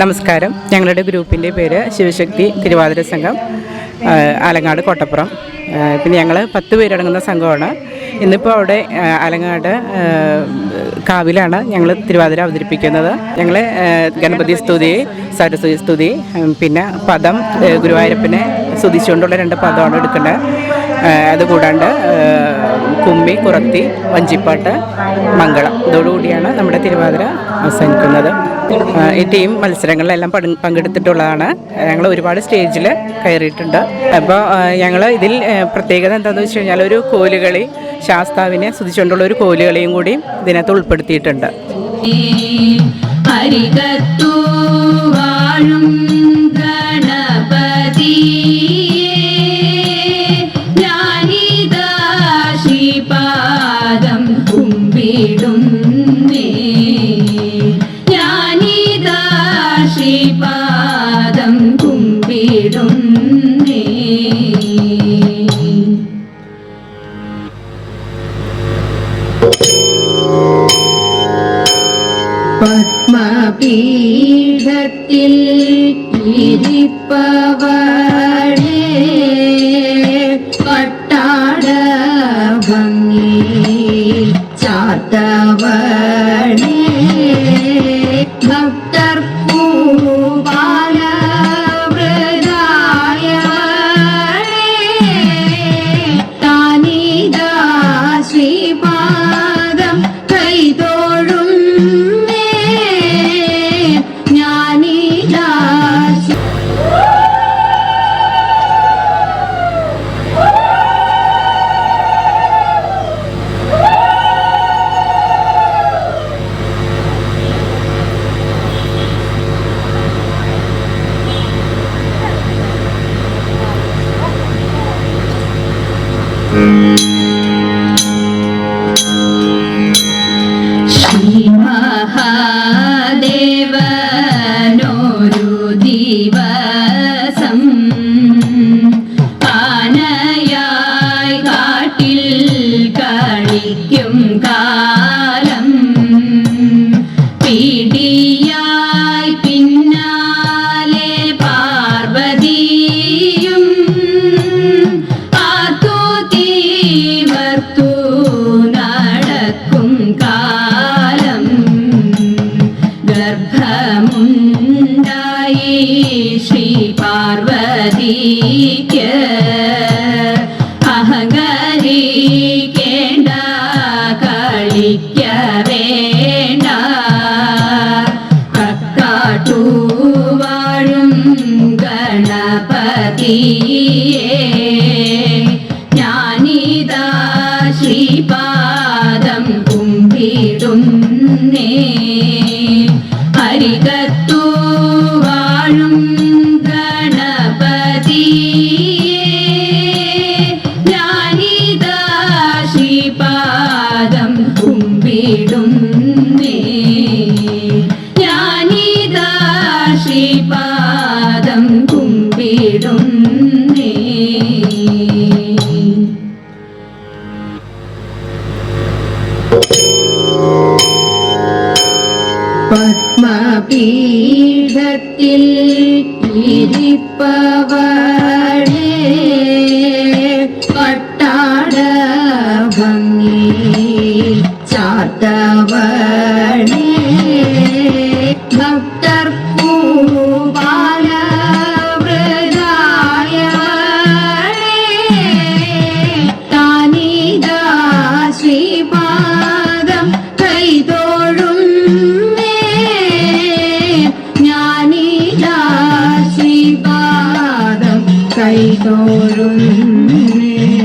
നമസ്കാരം. ഞങ്ങളുടെ ഗ്രൂപ്പിന്റെ പേര് ശിവശക്തി തിരുവാതിര സംഘം ആലങ്ങാട് കോട്ടപ്പുറം. പിന്നെ ഞങ്ങൾ പത്ത് പേരടങ്ങുന്ന സംഘമാണ്. ഇന്നിപ്പോൾ അവിടെ ആലങ്ങാട് കാവിലാണ് ഞങ്ങൾ തിരുവാതിര അവതരിപ്പിക്കുന്നത്. ഞങ്ങൾ ഗണപതി സ്തുതി സരസ്വതി സ്തുതി പിന്നെ പദം ഗുരുവായൂരപ്പനെ സ്തുതിച്ചുകൊണ്ടുള്ള രണ്ട് പദമാണ് എടുക്കേണ്ടത്. അതുകൂടാണ്ട് കുമ്മി കുറത്തി വഞ്ചിപ്പാട്ട് മംഗളം. ഇതോടുകൂടിയാണ് നമ്മുടെ തിരുവാതിര അവസാനിക്കുന്നത്. ഈ ടീം മത്സരങ്ങളിലെല്ലാം പങ്ക് പങ്കെടുത്തിട്ടുള്ളതാണ്. ഞങ്ങൾ ഒരുപാട് സ്റ്റേജിൽ കയറിയിട്ടുണ്ട്. അപ്പോൾ ഞങ്ങൾ ഇതിൽ പ്രത്യേകത എന്താണെന്ന് വെച്ച് കഴിഞ്ഞാൽ ഒരു കോലുകളി ശാസ്താവിനെ സ്തുതിച്ചുകൊണ്ടുള്ള ഒരു കോലുകളിയും കൂടി ഇതിനകത്ത് ഉൾപ്പെടുത്തിയിട്ടുണ്ട്. അരികത്തു பத்மபீடத்தில் இருப்பவளே பட்டாட வங்கி சாத்தவர் பீடி Amém. പത്മപീഠത്തിൽ ഇരിപ്പവളേ പൊരുന്നേ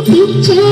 తీర్చగా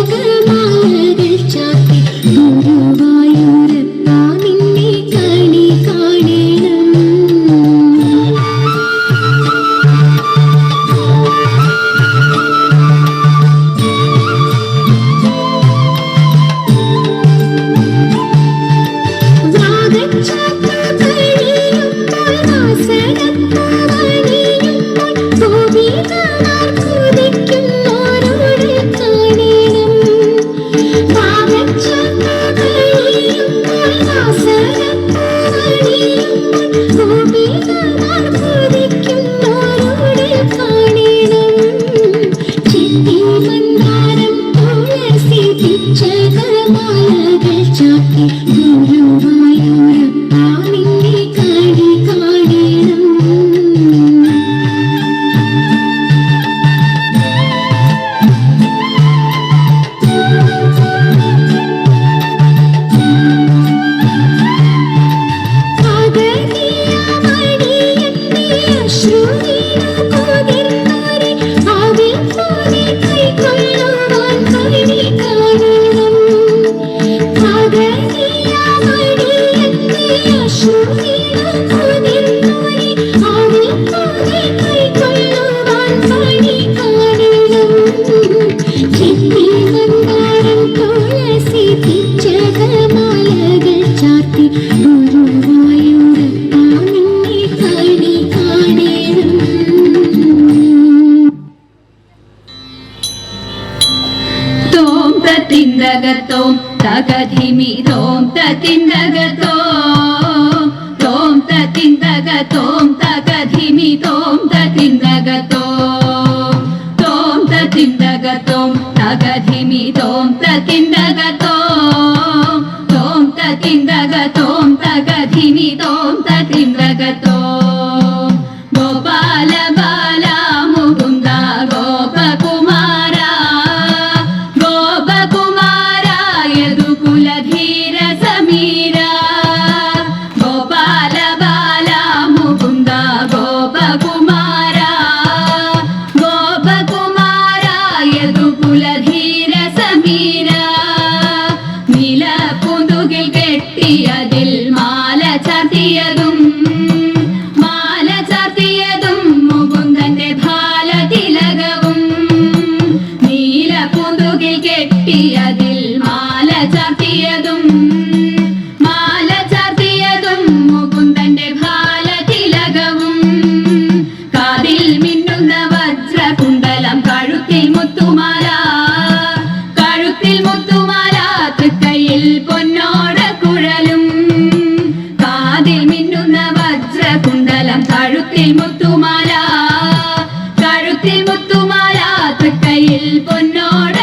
తిందగ తోం తగ ధిమి తోం త తిందగ తోం తోం త తిందగ తోం తగ ధిమి తోం Tú la a. മിന്നുന്ന വജ്രകുണ്ടലം കഴുത്തിൽ മുത്തുമാല കഴുത്തിൽ മുത്തുമാല തക്കയിൽ പൊന്നോട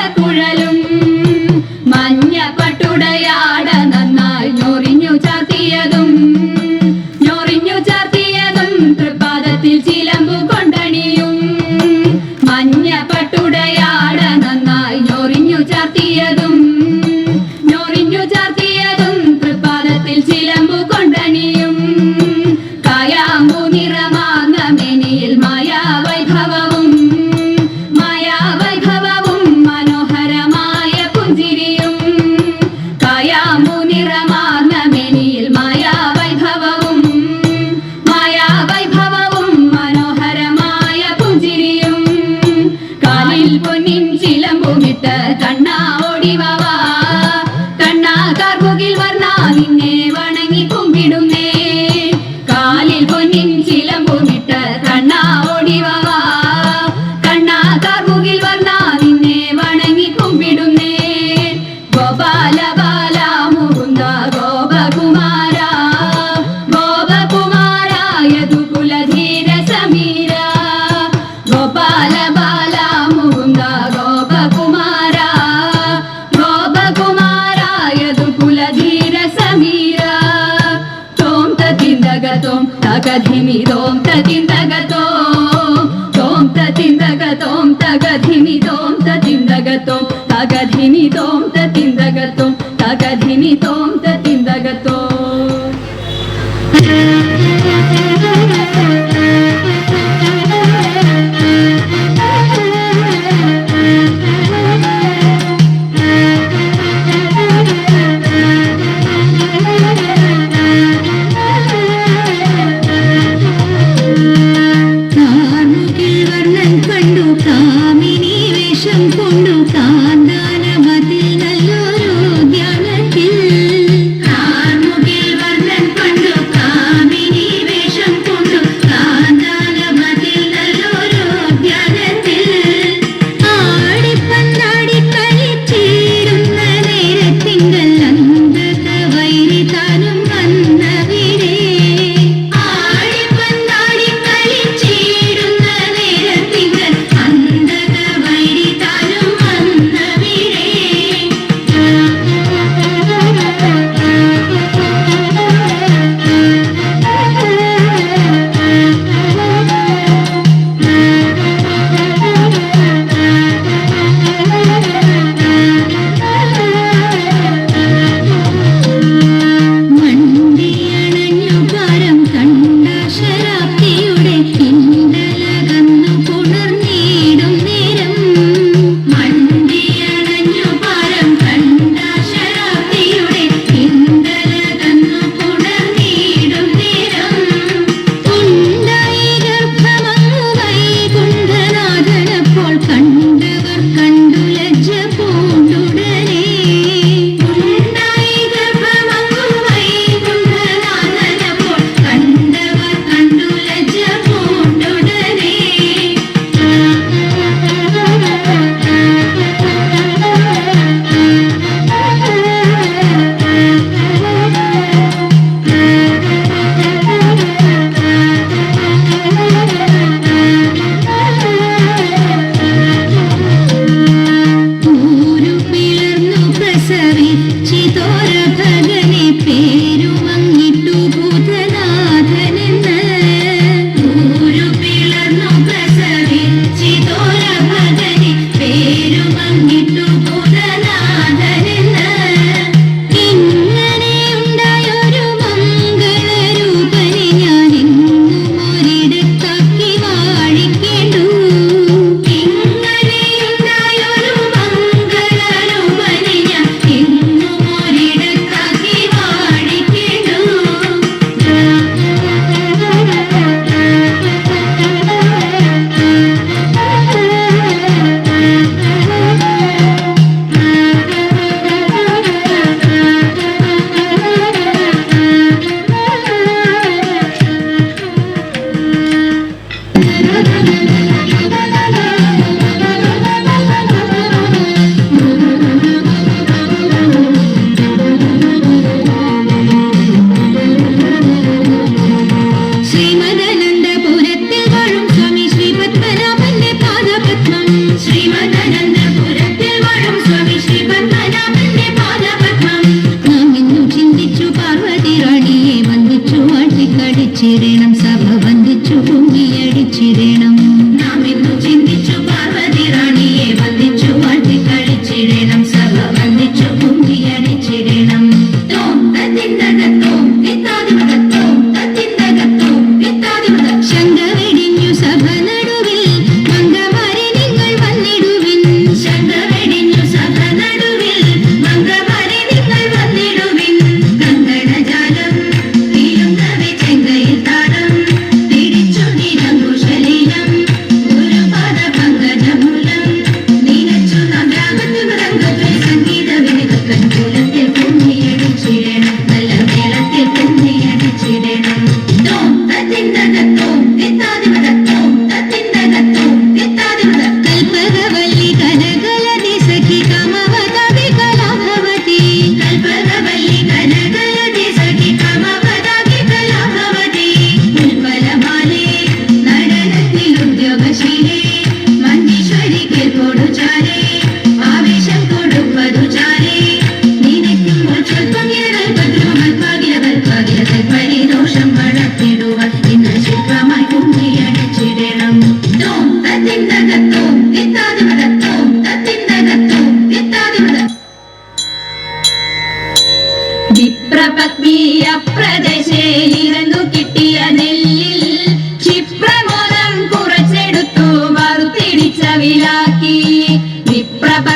വിപ്രഭ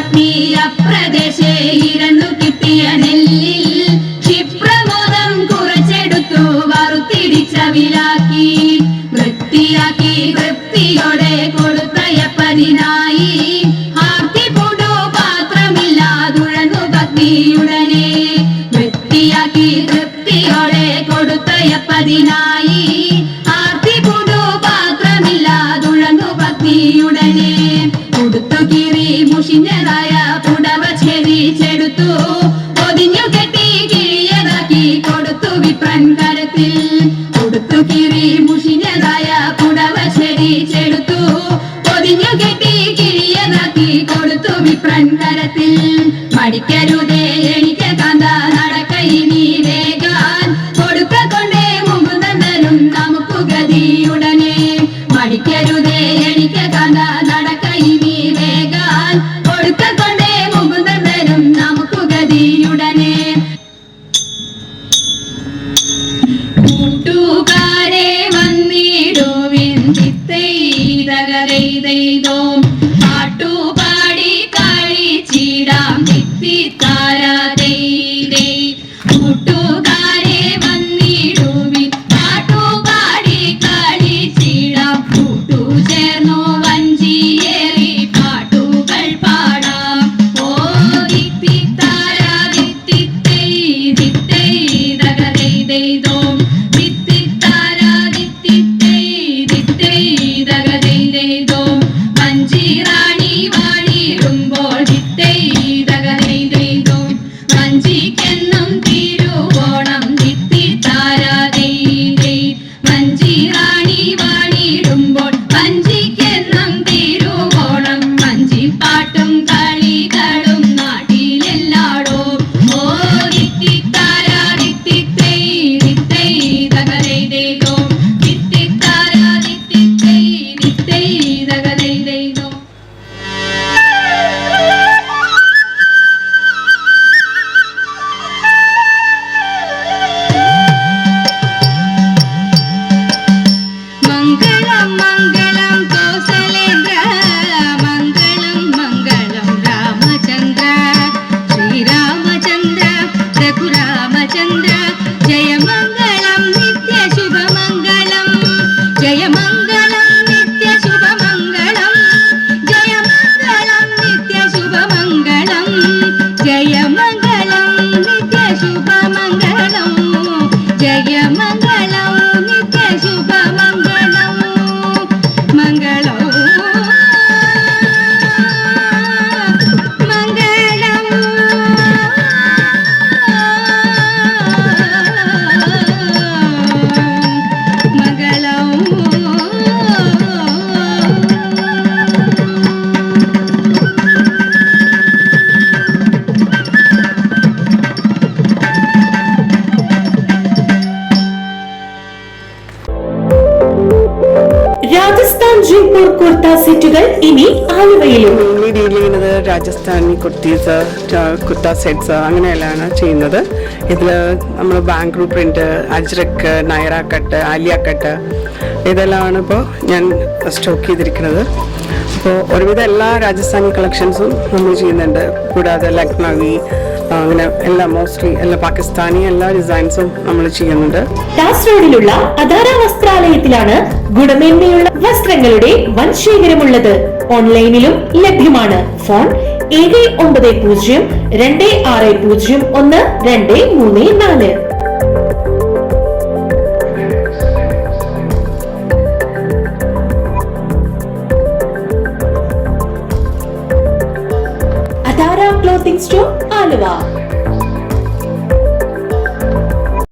വൻകരത്തിൽ കൊടുത്തു കിറി മുഷിഞ്ഞതായ പുടവ ശരി ചെടുത്തു. പൊതിഞ്ഞു കെട്ടി കിഴിയതാക്കി കൊടുത്തു വിപ്രൻകരത്തിൽ. മടിക്കരുതേ ഇനി ആലുവയിലും. രാജസ്ഥാനി കുർത്തീസ് കുർത്ത സെറ്റ്സ് അങ്ങനെയെല്ലാമാണ് ചെയ്യുന്നത്. ഇതിൽ നമ്മൾ Bangalore print Ajrak Naira cut Alia cut ഇതെല്ലാമാണ് ഇപ്പോൾ ഞാൻ സ്റ്റോക്ക് ചെയ്തിരിക്കുന്നത്. അപ്പോൾ ഒരുവിധം എല്ലാ രാജസ്ഥാനി കളക്ഷൻസും നമ്മൾ ചെയ്യുന്നുണ്ട്. കൂടാതെ ലക്നവി അങ്ങനെ എല്ലാ മോസ്റ്റ്ലി എല്ലാ പാകിസ്ഥാനി എല്ലാ ഡിസൈൻസും നമ്മൾ ചെയ്യുന്നുണ്ട്. ടാസ് റോഡിലുള്ള അധാര വസ്ത്രാലയത്തിലാണ് ഗുണമേന്മയുള്ള വസ്ത്രങ്ങളുടെ വൻ ശേഖരമുള്ളത്. ഓൺലൈനിലും ലഭ്യമാണ്. ഫോൺ ഏഴ് ഒമ്പത് പൂജ്യം രണ്ട് ആറ് പൂജ്യം ഒന്ന് രണ്ട് മൂന്ന് നാല്. 对吧。